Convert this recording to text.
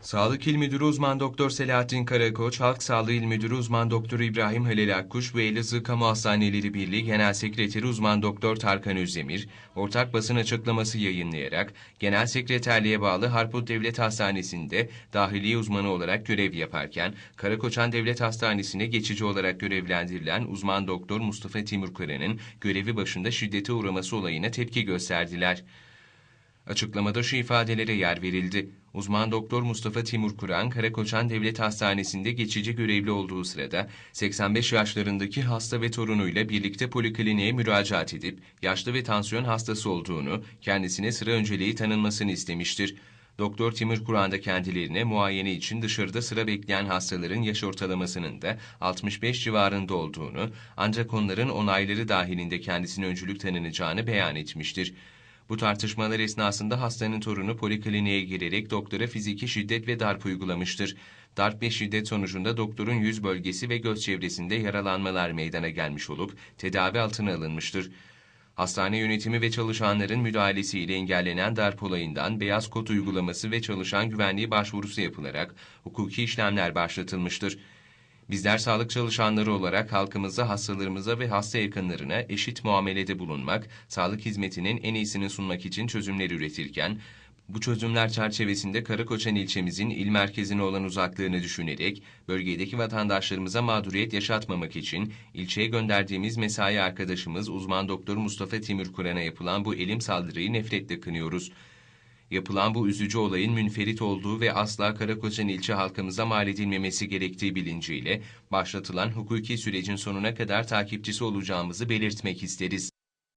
Sağlık İl Müdürü Uzman Doktor Selahattin Karakoç, Halk Sağlığı İl Müdürü Uzman Doktor İbrahim Halil Akkuş ve Elazığ Kamu Hastaneleri Birliği Genel Sekreteri Uzman Doktor Tarkan Özdemir, ortak basın açıklaması yayınlayarak Genel Sekreterliğe bağlı Harput Devlet Hastanesi'nde dahiliye uzmanı olarak görev yaparken, Karakoçan Devlet Hastanesi'ne geçici olarak görevlendirilen uzman doktor Mustafa Timurkıran'ın görevi başında şiddete uğraması olayına tepki gösterdiler. Açıklamada şu ifadelere yer verildi. Uzman doktor Mustafa Timur Kur'an, Karakoçan Devlet Hastanesi'nde geçici görevli olduğu sırada 85 yaşlarındaki hasta ve torunuyla birlikte polikliniğe müracaat edip yaşlı ve tansiyon hastası olduğunu, kendisine sıra önceliği tanınmasını istemiştir. Doktor Timur Kur'an da kendilerine muayene için dışarıda sıra bekleyen hastaların yaş ortalamasının da 65 civarında olduğunu, ancak onların onayları dahilinde kendisine öncülük tanınacağını beyan etmiştir. Bu tartışmalar esnasında hastanın torunu polikliniğe girerek doktora fiziki şiddet ve darp uygulamıştır. Darp ve şiddet sonucunda doktorun yüz bölgesi ve göz çevresinde yaralanmalar meydana gelmiş olup tedavi altına alınmıştır. Hastane yönetimi ve çalışanların müdahalesiyle engellenen darp olayından beyaz kod uygulaması ve çalışan güvenliği başvurusu yapılarak hukuki işlemler başlatılmıştır. Bizler sağlık çalışanları olarak halkımıza, hastalarımıza ve hasta yakınlarına eşit muamelede bulunmak, sağlık hizmetinin en iyisini sunmak için çözümler üretirken, bu çözümler çerçevesinde Karakoçan ilçemizin il merkezine olan uzaklığını düşünerek, bölgedeki vatandaşlarımıza mağduriyet yaşatmamak için ilçeye gönderdiğimiz mesai arkadaşımız uzman doktor Mustafa Timur Kur'an'a yapılan bu elim saldırıyı nefretle kınıyoruz. Yapılan bu üzücü olayın münferit olduğu ve asla Karakoçan ilçe halkımıza mal edilmemesi gerektiği bilinciyle başlatılan hukuki sürecin sonuna kadar takipçisi olacağımızı belirtmek isteriz.